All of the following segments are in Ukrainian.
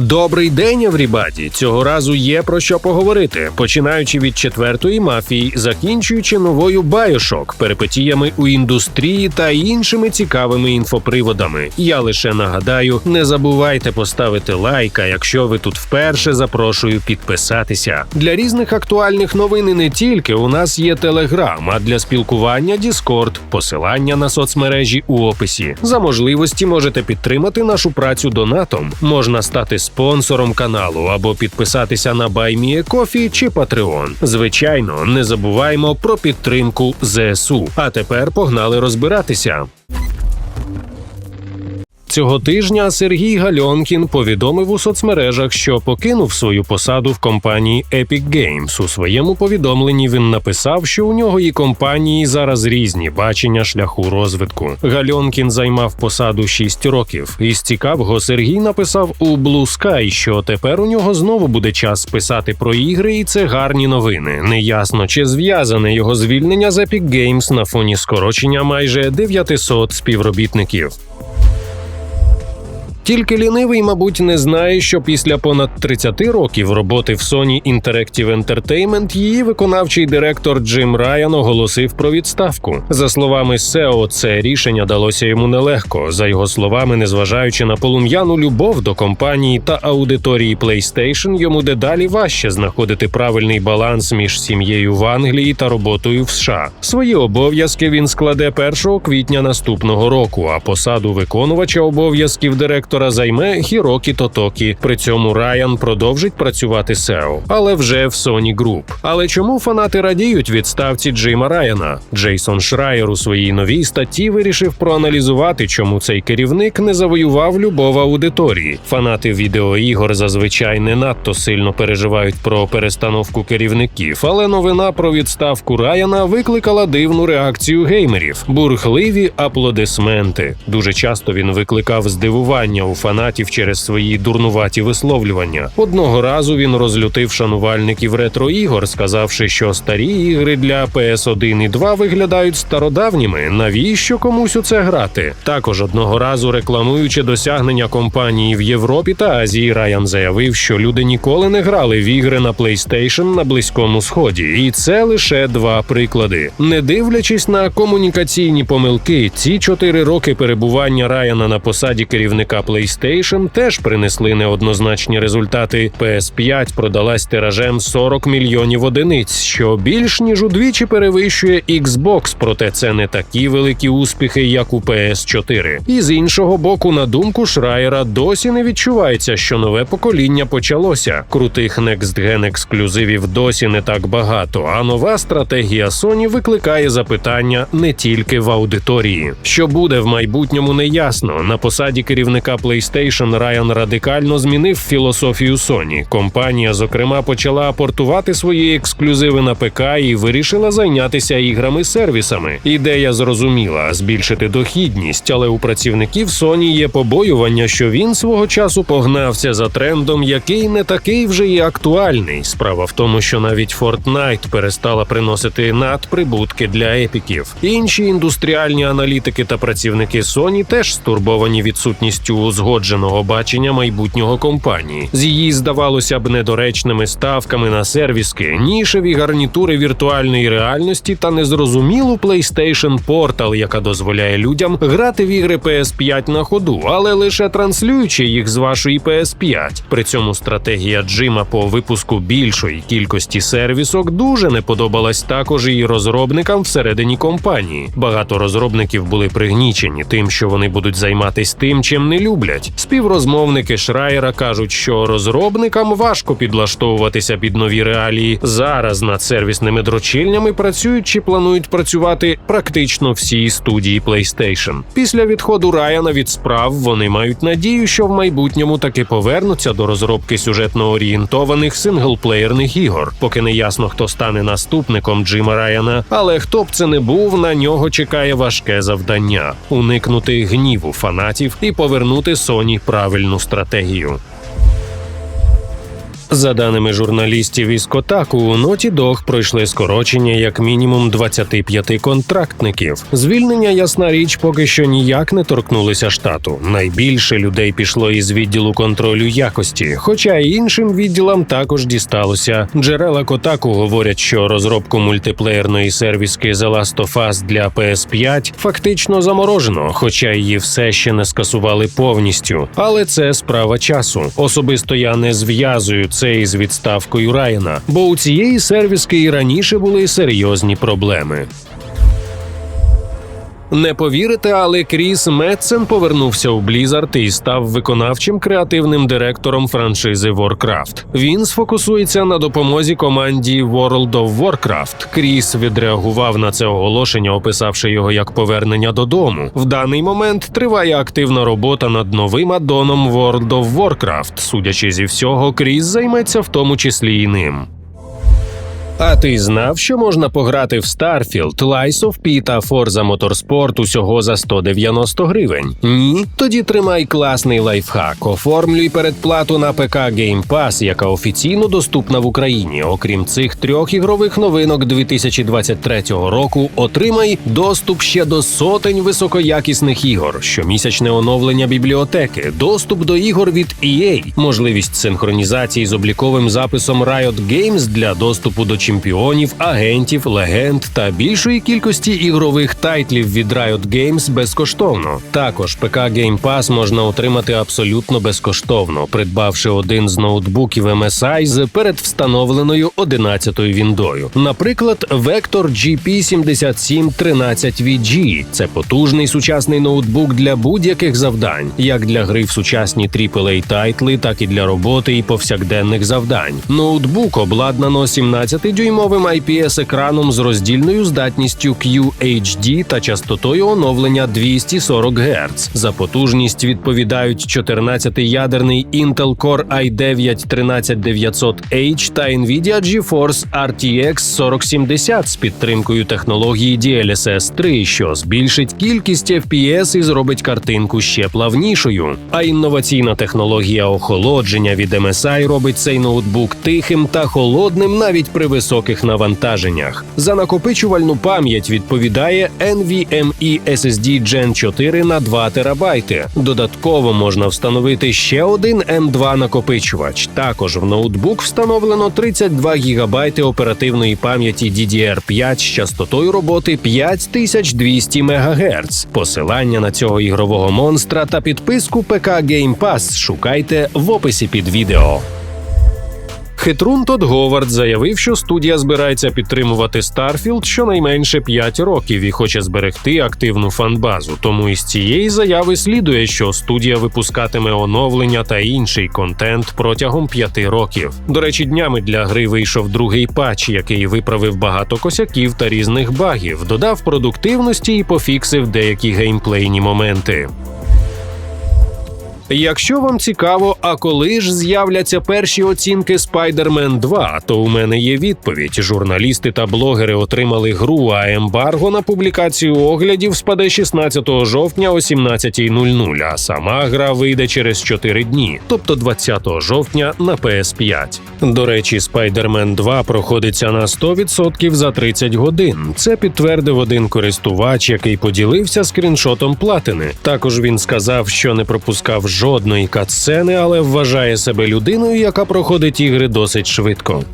Добрий день, Еврібаді! Цього разу є про що поговорити, починаючи від четвертої мафії, закінчуючи новою Байошок, перипетіями у індустрії та іншими цікавими інфоприводами. Я лише нагадаю, не забувайте поставити лайк, якщо ви тут вперше, запрошую підписатися. Для різних актуальних новин і не тільки у нас є Телеграм, а для спілкування Діскорд, посилання на соцмережі у описі. За можливості можете підтримати нашу працю донатом. Можна стати спонсором каналу або підписатися на BuyMeACoffee чи Patreon. Звичайно, не забуваємо про підтримку ЗСУ. А тепер погнали розбиратися. Цього тижня Сергій Гальонкін повідомив у соцмережах, що покинув свою посаду в компанії Epic Games. У своєму повідомленні він написав, що у нього і компанії зараз різні бачення шляху розвитку. Гальонкін займав посаду 6 років. Із цікавого Сергій написав у Blue Sky, що тепер у нього знову буде час писати про ігри, і це гарні новини. Неясно, чи зв'язане його звільнення з Epic Games на фоні скорочення майже 900 співробітників. Тільки лінивий, мабуть, не знає, що після понад 30 років роботи в Sony Interactive Entertainment її виконавчий директор Джим Райан оголосив про відставку. За словами SEO, це рішення далося йому нелегко. За його словами, незважаючи на полум'яну любов до компанії та аудиторії PlayStation, йому дедалі важче знаходити правильний баланс між сім'єю в Англії та роботою в США. Свої обов'язки він складе 1 квітня наступного року, а посаду виконувача обов'язків директора займе Хірокі Тотокі. При цьому Райан продовжить працювати SEO, але вже в Sony Group. Але чому фанати радіють відставці Джима Райана? Джейсон Шрайер у своїй новій статті вирішив проаналізувати, чому цей керівник не завоював любов аудиторії. Фанати відеоігор зазвичай не надто сильно переживають про перестановку керівників, але новина про відставку Райана викликала дивну реакцію геймерів, бурхливі аплодисменти. Дуже часто він викликав здивування у фанатів через свої дурнуваті висловлювання. Одного разу він розлютив шанувальників ретро-ігор, сказавши, що старі ігри для PS1 і 2 виглядають стародавніми. Навіщо комусь у це грати? Також одного разу рекламуючи досягнення компанії в Європі та Азії, Райан заявив, що люди ніколи не грали в ігри на PlayStation на близькому сході, і це лише два приклади. Не дивлячись на комунікаційні помилки, ці чотири роки перебування Райана на посаді керівника PlayStation теж принесли неоднозначні результати. PS5 продалась тиражем 40 мільйонів одиниць, що більш ніж удвічі перевищує Xbox, проте це не такі великі успіхи, як у PS4. І з іншого боку, на думку Шрайера, досі не відчувається, що нове покоління почалося. Крутих next-gen ексклюзивів досі не так багато. А нова стратегія Sony викликає запитання не тільки в аудиторії. Що буде в майбутньому, неясно. На посаді керівника PlayStation Райан радикально змінив філософію Sony. Компанія, зокрема, почала апортувати свої ексклюзиви на ПК і вирішила зайнятися іграми-сервісами. Ідея зрозуміла збільшити дохідність, але у працівників Sony є побоювання, що він свого часу погнався за трендом, який не такий вже і актуальний. Справа в тому, що навіть Fortnite перестала приносити надприбутки для епіків. Інші індустріальні аналітики та працівники Sony теж стурбовані відсутністю узгодженого бачення майбутнього компанії з її, здавалося б, недоречними ставками на сервіски, нішеві гарнітури віртуальної реальності та незрозумілу PlayStation Portal, яка дозволяє людям грати в ігри PS5 на ходу, але лише транслюючи їх з вашої PS5. При цьому стратегія Джима по випуску більшої кількості сервісок дуже не подобалась також і розробникам всередині компанії. Багато розробників були пригнічені тим, що вони будуть займатися тим, чим не люблять. Співрозмовники Шрайера кажуть, що розробникам важко підлаштовуватися під нові реалії. Зараз над сервісними дрочильнями працюють чи планують працювати практично всі студії PlayStation. Після відходу Райана від справ вони мають надію, що в майбутньому таки повернуться до розробки сюжетно орієнтованих синглплеєрних ігор. Поки не ясно, хто стане наступником Джима Райана, але хто б це не був, на нього чекає важке завдання уникнути гніву фанатів і повернути Sony правильну стратегію. За даними журналістів із Котаку, у Naughty Dog пройшли скорочення як мінімум 25 контрактників. Звільнення, ясна річ, поки що ніяк не торкнулися штату. Найбільше людей пішло із відділу контролю якості, хоча й іншим відділам також дісталося. Джерела Котаку говорять, що розробку мультиплеєрної сервіски The Last of Us для PS5 фактично заморожено, хоча її все ще не скасували повністю. Але це справа часу. Особисто я не зв'язую це із відставкою Райана, бо у цієї сервіски і раніше були серйозні проблеми. Не повірите, але Кріс Метсен повернувся у Blizzard і став виконавчим креативним директором франшизи Warcraft. Він сфокусується на допомозі команді World of Warcraft. Кріс відреагував на це оголошення, описавши його як повернення додому. В даний момент триває активна робота над новим аддоном World of Warcraft. Судячи зі всього, Кріс займеться в тому числі і ним. А ти знав, що можна пограти в Starfield, Lies of P та Forza Motorsport усього за 190 гривень? Ні? Тоді тримай класний лайфхак. Оформлюй передплату на ПК Game Pass, яка офіційно доступна в Україні. Окрім цих трьох ігрових новинок 2023 року, отримай доступ ще до сотень високоякісних ігор, щомісячне оновлення бібліотеки, доступ до ігор від EA, можливість синхронізації з обліковим записом Riot Games для доступу до чемпіонів, агентів, легенд та більшої кількості ігрових тайтлів від Riot Games безкоштовно. Також ПК Game Pass можна отримати абсолютно безкоштовно, придбавши один з ноутбуків MSI з передвстановленою 11-ю віндою. Наприклад, Vector GP7713VG. Це потужний сучасний ноутбук для будь-яких завдань, як для гри в сучасні AAA тайтли, так і для роботи і повсякденних завдань. Ноутбук обладнано 17-дюймовим IPS-екраном з роздільною здатністю QHD та частотою оновлення 240 Гц. За потужність відповідають 14-ядерний Intel Core i9 13900H та Nvidia GeForce RTX 4070 з підтримкою технології DLSS 3, що збільшить кількість FPS і зробить картинку ще плавнішою. А інноваційна технологія охолодження від MSI робить цей ноутбук тихим та холодним навіть при високих навантаженнях. За накопичувальну пам'ять відповідає NVMe SSD Gen 4 на 2 терабайти. Додатково можна встановити ще один M2 накопичувач. Також в ноутбук встановлено 32 ГБ оперативної пам'яті DDR5 з частотою роботи 5200 МГц. Посилання на цього ігрового монстра та підписку ПК Game Pass шукайте в описі під відео. Хитрун Тодд Говард заявив, що студія збирається підтримувати Starfield щонайменше 5 років і хоче зберегти активну фанбазу. Тому із цієї заяви слідує, що студія випускатиме оновлення та інший контент протягом 5 років. До речі, днями для гри вийшов другий патч, який виправив багато косяків та різних багів, додав продуктивності і пофіксив деякі геймплейні моменти. Якщо вам цікаво, а коли ж з'являться перші оцінки Spider-Man 2, то у мене є відповідь. Журналісти та блогери отримали гру, а ембарго на публікацію оглядів спаде 16 жовтня о 17.00, а сама гра вийде через 4 дні, тобто 20 жовтня на PS5. До речі, Spider-Man 2 проходиться на 100% за 30 годин. Це підтвердив один користувач, який поділився скріншотом платини. Також він сказав, що не пропускав жодної катсцени, але вважає себе людиною, яка проходить ігри досить швидко.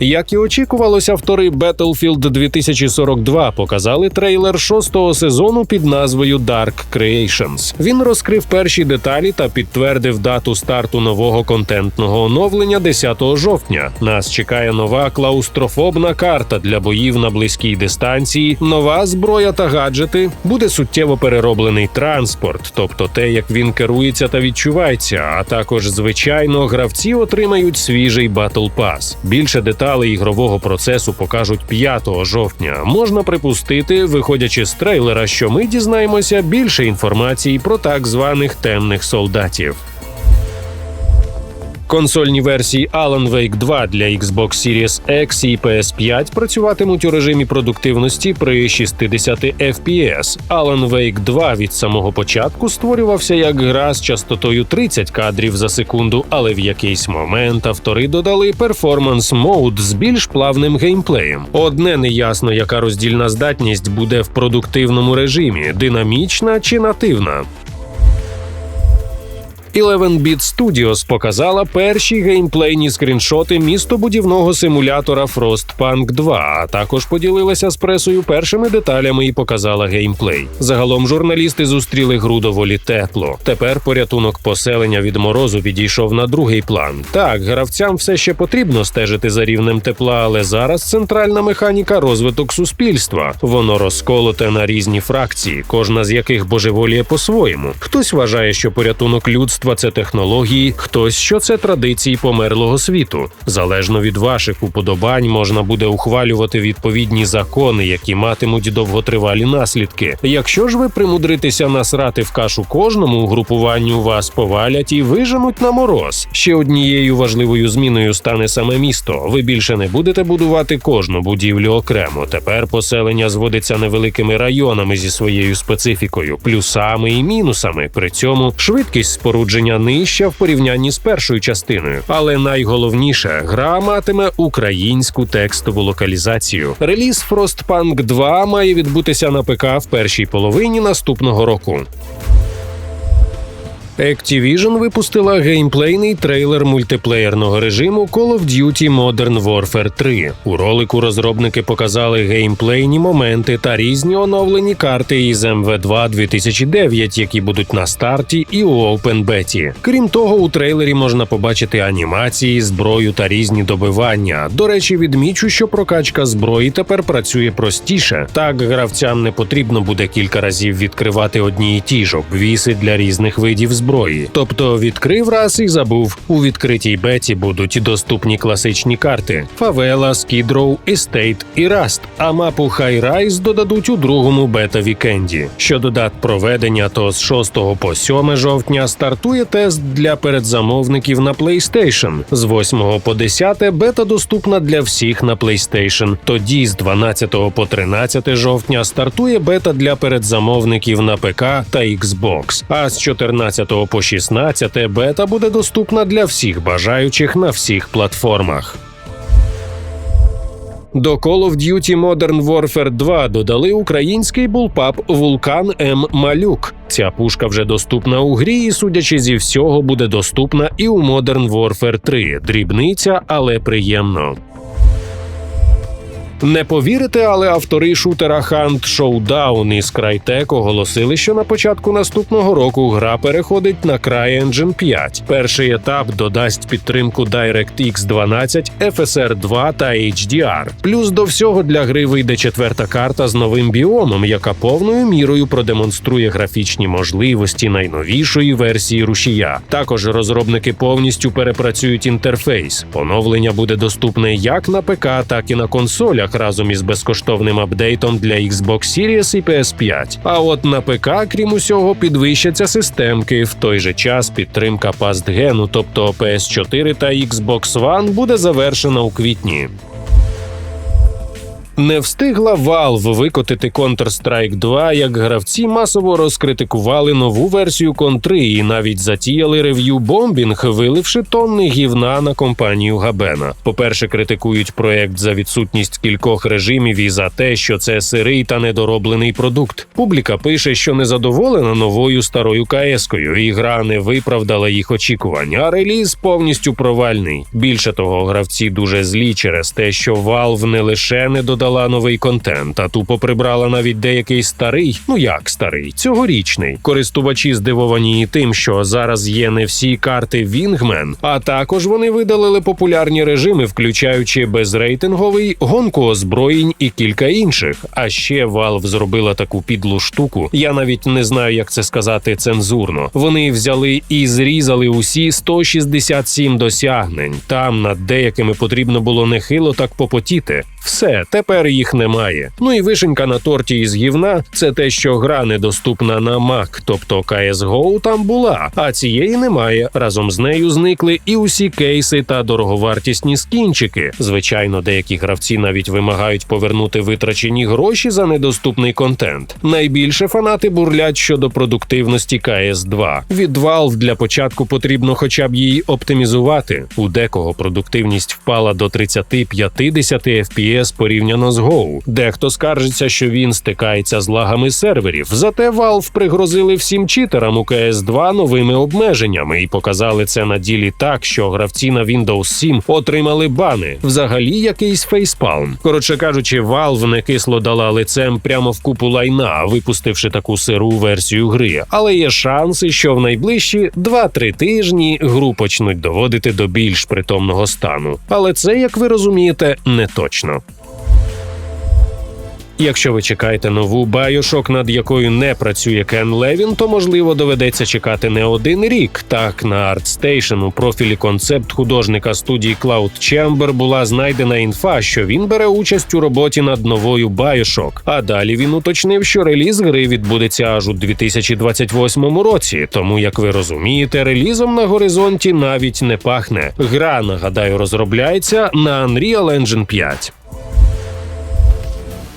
Як і очікувалося, автори Battlefield 2042 показали трейлер шостого сезону під назвою Dark Creations. Він розкрив перші деталі та підтвердив дату старту нового контентного оновлення 10 жовтня. Нас чекає нова клаустрофобна карта для боїв на близькій дистанції, нова зброя та гаджети. Буде суттєво перероблений транспорт, тобто те, як він керується та відчувається. А також, звичайно, гравці отримають свіжий Battle Pass. Більше деталей деталей ігрового процесу покажуть 5 жовтня. Можна припустити, виходячи з трейлера, що ми дізнаємося більше інформації про так званих темних солдатів. Консольні версії Alan Wake 2 для Xbox Series X і PS5 працюватимуть у режимі продуктивності при 60 FPS. Alan Wake 2 від самого початку створювався як гра з частотою 30 кадрів за секунду, але в якийсь момент автори додали перформанс мод з більш плавним геймплеєм. Одне неясно, яка роздільна здатність буде в продуктивному режимі динамічна чи нативна. 11-Bit Studios показала перші геймплейні скріншоти містобудівного симулятора Frostpunk 2, а також поділилася з пресою першими деталями і показала геймплей. Загалом журналісти зустріли гру доволі тепло. Тепер порятунок поселення від морозу відійшов на другий план. Так, гравцям все ще потрібно стежити за рівнем тепла, але зараз центральна механіка розвиток суспільства. Воно розколоте на різні фракції, кожна з яких божеволіє по-своєму. Хтось вважає, що порятунок людства людства це технології, хтось що це традиції померлого світу. Залежно від ваших уподобань, можна буде ухвалювати відповідні закони, які матимуть довготривалі наслідки. Якщо ж ви примудритеся насрати в кашу кожному угрупуванню, вас повалять і виженуть на мороз. Ще однією важливою зміною стане саме місто. Ви більше не будете будувати кожну будівлю окремо. Тепер поселення зводиться невеликими районами зі своєю специфікою, плюсами і мінусами. При цьому швидкість спорудження проходження нижча в порівнянні з першою частиною, але найголовніше гра матиме українську текстову локалізацію. Реліз Frostpunk 2 має відбутися на ПК в першій половині наступного року. Activision випустила геймплейний трейлер мультиплеєрного режиму Call of Duty Modern Warfare 3. У ролику розробники показали геймплейні моменти та різні оновлені карти із MV2 2009, які будуть на старті і у Beta. Крім того, у трейлері можна побачити анімації, зброю та різні добивання. До речі, відмічу, що прокачка зброї тепер працює простіше. Так гравцям не потрібно буде кілька разів відкривати одні і ті ж обвіси для різних видів зброї зброї. Тобто відкрив раз і забув. У відкритій беті будуть доступні класичні карти: Фавела, Скідроу, Естейт і Раст. А мапу Хайрайз додадуть у другому бета-вікенді. Щодо дат проведення, то з 6 по 7 жовтня стартує тест для передзамовників на PlayStation. З 8 по 10 бета доступна для всіх на PlayStation. Тоді з 12 по 13 жовтня стартує бета для передзамовників на ПК та Xbox. А з 14 по 16 бета буде доступна для всіх бажаючих на всіх платформах. До Call of Duty Modern Warfare 2 додали український булпап Вулкан М Малюк. Ця пушка вже доступна у грі, і судячи зі всього, буде доступна і у Modern Warfare 3. Дрібниця, але приємно. Не повірите, але автори шутера Hunt Showdown із Crytek оголосили, що на початку наступного року гра переходить на CryEngine 5. Перший етап додасть підтримку DirectX 12, FSR 2 та HDR. Плюс до всього для гри вийде четверта карта з новим біомом, яка повною мірою продемонструє графічні можливості найновішої версії рушія. Також розробники повністю перепрацюють інтерфейс. Поновлення буде доступне як на ПК, так і на консолях консолях разом із безкоштовним апдейтом для Xbox Series і PS5. А от на ПК, крім усього, підвищаться системки. В той же час підтримка пастгену, тобто PS4 та Xbox One, буде завершена у квітні. Не встигла Valve викотити Counter-Strike 2, як гравці масово розкритикували нову версію контри і навіть затіяли рев'ю бомбінг, виливши тонни гівна на компанію Габена. По-перше, критикують проект за відсутність кількох режимів і за те, що це сирий та недороблений продукт. Публіка пише, що не задоволена новою старою КС-кою, і гра не виправдала їх очікувань, а реліз повністю провальний. Більше того, гравці дуже злі через те, що Valve не лише не додала додала новий контент, а тупо прибрала навіть деякий старий, ну як старий, цьогорічний. Користувачі здивовані і тим, що зараз є не всі карти Wingman, а також вони видалили популярні режими, включаючи безрейтинговий, гонку озброєнь і кілька інших. А ще Valve зробила таку підлу штуку. Я навіть не знаю, як це сказати цензурно. Вони взяли і зрізали усі 167 досягнень. Там над деякими потрібно було нехило так попотіти. Все, тепер їх немає. Ну і вишенька на торті із гівна це те, що гра недоступна на Mac, тобто CSGO там була, а цієї немає. Разом з нею зникли і усі кейси та дороговартісні скінчики. Звичайно, деякі гравці навіть вимагають повернути витрачені гроші за недоступний контент. Найбільше фанати бурлять щодо продуктивності CS2. Від Valve для початку потрібно хоча б її оптимізувати. У декого продуктивність впала до 30-50 FPS порівняно з Go. Дехто скаржиться, що він стикається з лагами серверів. Зате Valve пригрозили всім читерам у CS2 новими обмеженнями і показали це на ділі так, що гравці на Windows 7 отримали бани. Взагалі якийсь фейспалм. Коротше кажучи, Valve не кисло дала лицем прямо в купу лайна, випустивши таку сиру версію гри. Але є шанси, що в найближчі 2-3 тижні гру почнуть доводити до більш притомного стану. Але це, як ви розумієте, не точно. Якщо ви чекаєте нову Bioshock, над якою не працює Кен Левін, то можливо доведеться чекати не один рік. Так на ArtStation у профілі концепт художника студії Cloud Chamber була знайдена інфа, що він бере участь у роботі над новою Bioshock. А далі він уточнив, що реліз гри відбудеться аж у 2028 році. Тому, як ви розумієте, релізом на горизонті навіть не пахне. Гра, нагадаю, розробляється на Unreal Engine 5.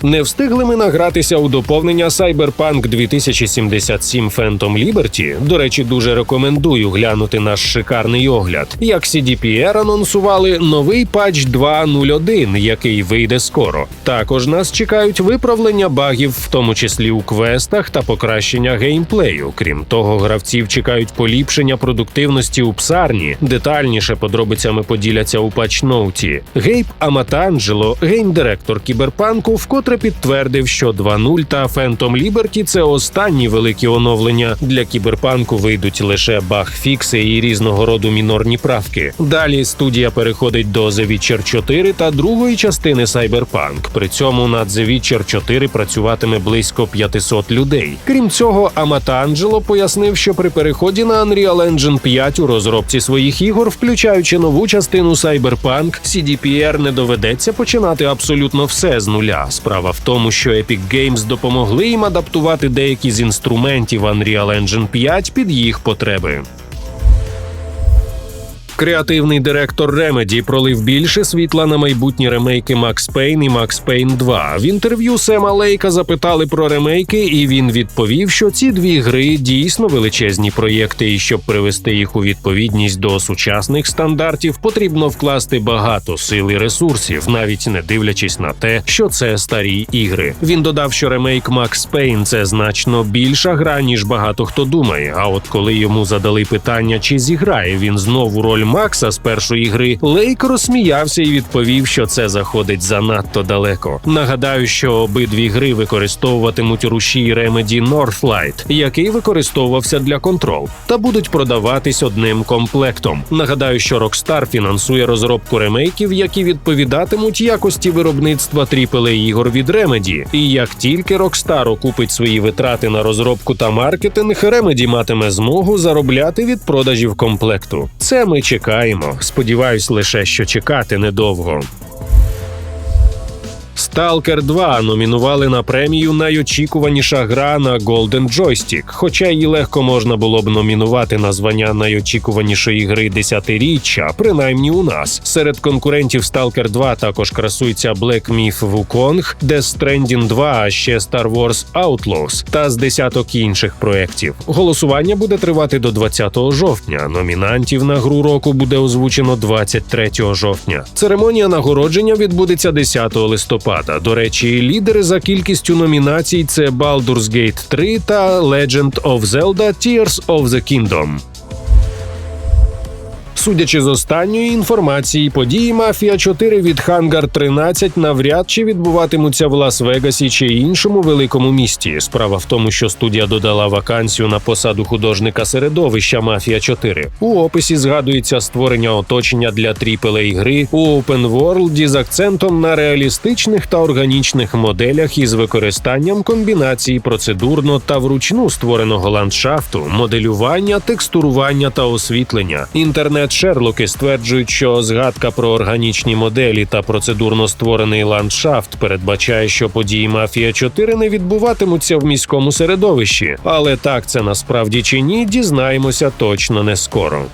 Не встигли ми награтися у доповнення Cyberpunk 2077 Phantom Liberty. До речі, дуже рекомендую глянути наш шикарний огляд. Як CDPR анонсували новий патч 2.0.1, який вийде скоро. Також нас чекають виправлення багів, в тому числі у квестах та покращення геймплею. Крім того, гравців чекають поліпшення продуктивності у псарні. Детальніше подробицями поділяться у патчноуті. Гейб Аматанджело, гейм-директор кіберпанку, вкотре підтвердив, що 2.0 та Phantom Liberty – це останні великі оновлення. Для кіберпанку вийдуть лише баг-фікси і різного роду мінорні правки. Далі студія переходить до The Witcher 4 та другої частини Cyberpunk. При цьому над The Witcher 4 працюватиме близько 500 людей. Крім цього, Аматанджело пояснив, що при переході на Unreal Engine 5 у розробці своїх ігор, включаючи нову частину Cyberpunk, CDPR не доведеться починати абсолютно все з нуля. Справа в тому, що Epic Games допомогли їм адаптувати деякі з інструментів Unreal Engine 5 під їх потреби. Креативний директор Remedy пролив більше світла на майбутні ремейки Max Payne і Max Payne 2. В інтерв'ю Сема Лейка запитали про ремейки, і він відповів, що ці дві гри дійсно величезні проєкти, і щоб привести їх у відповідність до сучасних стандартів, потрібно вкласти багато сил і ресурсів, навіть не дивлячись на те, що це старі ігри. Він додав, що ремейк Max Payne – це значно більша гра, ніж багато хто думає. А от коли йому задали питання, чи зіграє він знову роль Макса з першої гри, Лейк розсміявся і відповів, що це заходить занадто далеко. Нагадаю, що обидві гри використовуватимуть рушій Remedy Northlight, який використовувався для контрол, та будуть продаватись одним комплектом. Нагадаю, що Rockstar фінансує розробку ремейків, які відповідатимуть якості виробництва AAA ігор від Remedy. І як тільки Rockstar окупить свої витрати на розробку та маркетинг, Remedy матиме змогу заробляти від продажів комплекту. Це ми чекаємо. Сподіваюсь лише, що чекати недовго. Stalker 2 номінували на премію найочікуваніша гра на Golden Joystick, хоча її легко можна було б номінувати на звання найочікуванішої гри десятиріччя, принаймні у нас. Серед конкурентів Stalker 2 також красується Black Myth Wukong, Death Stranding 2, а ще Star Wars Outlaws та з десяток інших проєктів. Голосування буде тривати до 20 жовтня. Номінантів на гру року буде озвучено 23 жовтня. Церемонія нагородження відбудеться 10 листопада. До речі, лідери за кількістю номінацій це Baldur's Gate 3 та Legend of Zelda Tears of the Kingdom. Судячи з останньої інформації, події Мафія 4 від Хангар 13 навряд чи відбуватимуться в Лас-Вегасі чи іншому великому місті. Справа в тому, що студія додала вакансію на посаду художника середовища Мафія 4. У описі згадується створення оточення для aaa гри у Open World з акцентом на реалістичних та органічних моделях із використанням комбінації процедурно та вручну створеного ландшафту, моделювання, текстурування та освітлення. Інтернет Шерлоки стверджують, що згадка про органічні моделі та процедурно створений ландшафт передбачає, що події Мафія 4 не відбуватимуться в міському середовищі. Але так це насправді чи ні, дізнаємося точно не скоро.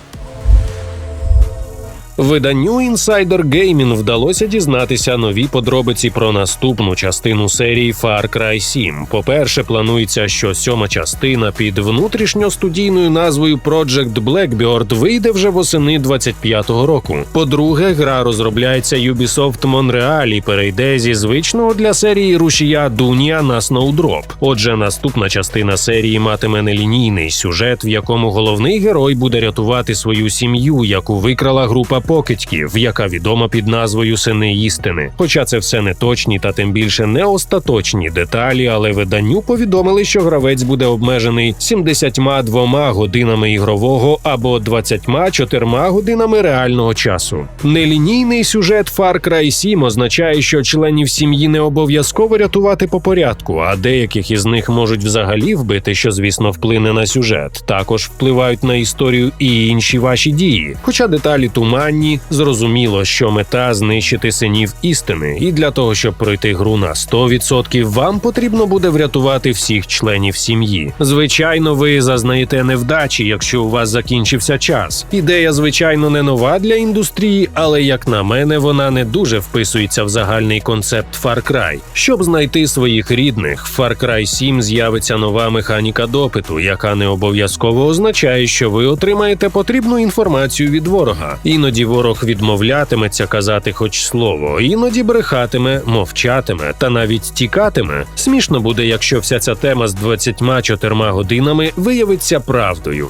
Виданню Insider Gaming вдалося дізнатися нові подробиці про наступну частину серії Far Cry 7. По-перше, планується, що сьома частина під внутрішньостудійною назвою Project Blackbird вийде вже восени 25-го року. По-друге, гра розробляється Ubisoft Montreal і перейде зі звичного для серії рушія Дуня на Snowdrop. Отже, наступна частина серії матиме нелінійний сюжет, в якому головний герой буде рятувати свою сім'ю, яку викрала група покидьків, яка відома під назвою Сини істини. Хоча це все не точні та тим більше не остаточні деталі, але виданню повідомили, що гравець буде обмежений 72 годинами ігрового або 24 годинами реального часу. Нелінійний сюжет Far Cry 7 означає, що членів сім'ї не обов'язково рятувати по порядку, а деяких із них можуть взагалі вбити, що звісно вплине на сюжет. Також впливають на історію і інші ваші дії. Хоча деталі туманні, зрозуміло, що мета знищити синів істини, і для того, щоб пройти гру на 100%, вам потрібно буде врятувати всіх членів сім'ї. Звичайно, ви зазнаєте невдачі, якщо у вас закінчився час. Ідея, звичайно, не нова для індустрії, але як на мене, вона не дуже вписується в загальний концепт Far Cry. Щоб знайти своїх рідних, в Far Cry 7 з'явиться нова механіка допиту, яка не обов'язково означає, що ви отримаєте потрібну інформацію від ворога. Іноді ворог відмовлятиметься казати хоч слово, іноді брехатиме, мовчатиме та навіть тікатиме. Смішно буде, якщо вся ця тема з 24 годинами виявиться правдою.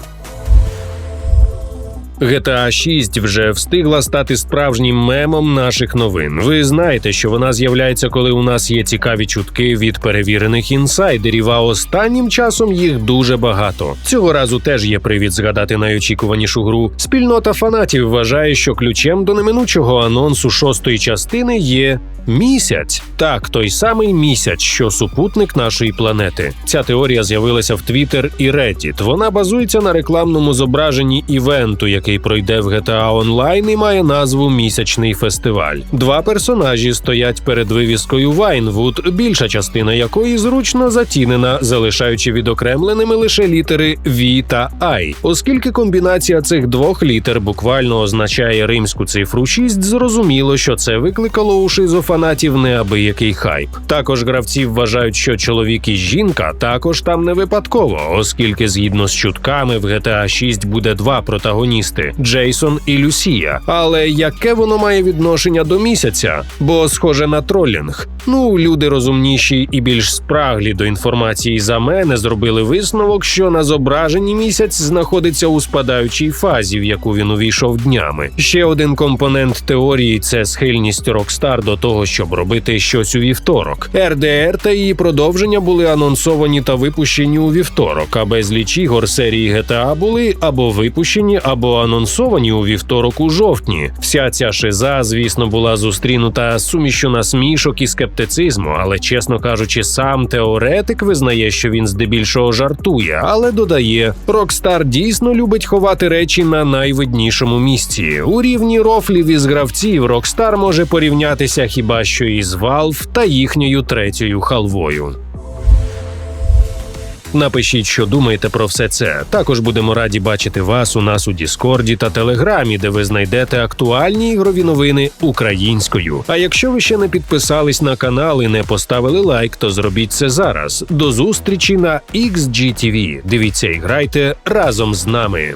GTA 6 вже встигла стати справжнім мемом наших новин. Ви знаєте, що вона з'являється, коли у нас є цікаві чутки від перевірених інсайдерів. А останнім часом їх дуже багато. Цього разу теж є привід згадати найочікуванішу гру. Спільнота фанатів вважає, що ключем до неминучого анонсу шостої частини є місяць. Так, той самий місяць, що супутник нашої планети. Ця теорія з'явилася в Twitter і Reddit. Вона базується на рекламному зображенні івенту, який пройде в GTA Online і має назву Місячний фестиваль. Два персонажі стоять перед вивіскою Вайнвуд, більша частина якої зручно затінена, залишаючи відокремленими лише літери V та I. Оскільки комбінація цих двох літер буквально означає римську цифру 6, зрозуміло, що це викликало у шизофанатів неабиякий хайп. Також гравці вважають, що чоловік і жінка також там не випадково, оскільки згідно з чутками в GTA 6 буде два протагоністи Джейсон і Люсія. Але яке воно має відношення до місяця? Бо схоже на тролінг. Ну, люди розумніші і більш спраглі до інформації за мене зробили висновок, що на зображенні місяць знаходиться у спадаючій фазі, в яку він увійшов днями. Ще один компонент теорії це схильність Rockstar до того, щоб робити щось у вівторок. РДР та її продовження були анонсовані та випущені у вівторок. А безліч ігор серії GTA були або випущені, або анонсовані у вівторок у жовтні. Вся ця шиза, звісно, була зустрінута сумішю насмішок і скептицизму, але чесно кажучи, сам теоретик визнає, що він здебільшого жартує, але додає: Rockstar дійсно любить ховати речі на найвиднішому місці. У рівні рофлів із гравців Rockstar може порівнятися хіба що із Valve та їхньою третьою халвою. Напишіть, що думаєте про все це. Також будемо раді бачити вас у нас у Діскорді та Телеграмі, де ви знайдете актуальні ігрові новини українською. А якщо ви ще не підписались на канал і не поставили лайк, то зробіть це зараз. До зустрічі на XGTV. Дивіться і грайте разом з нами.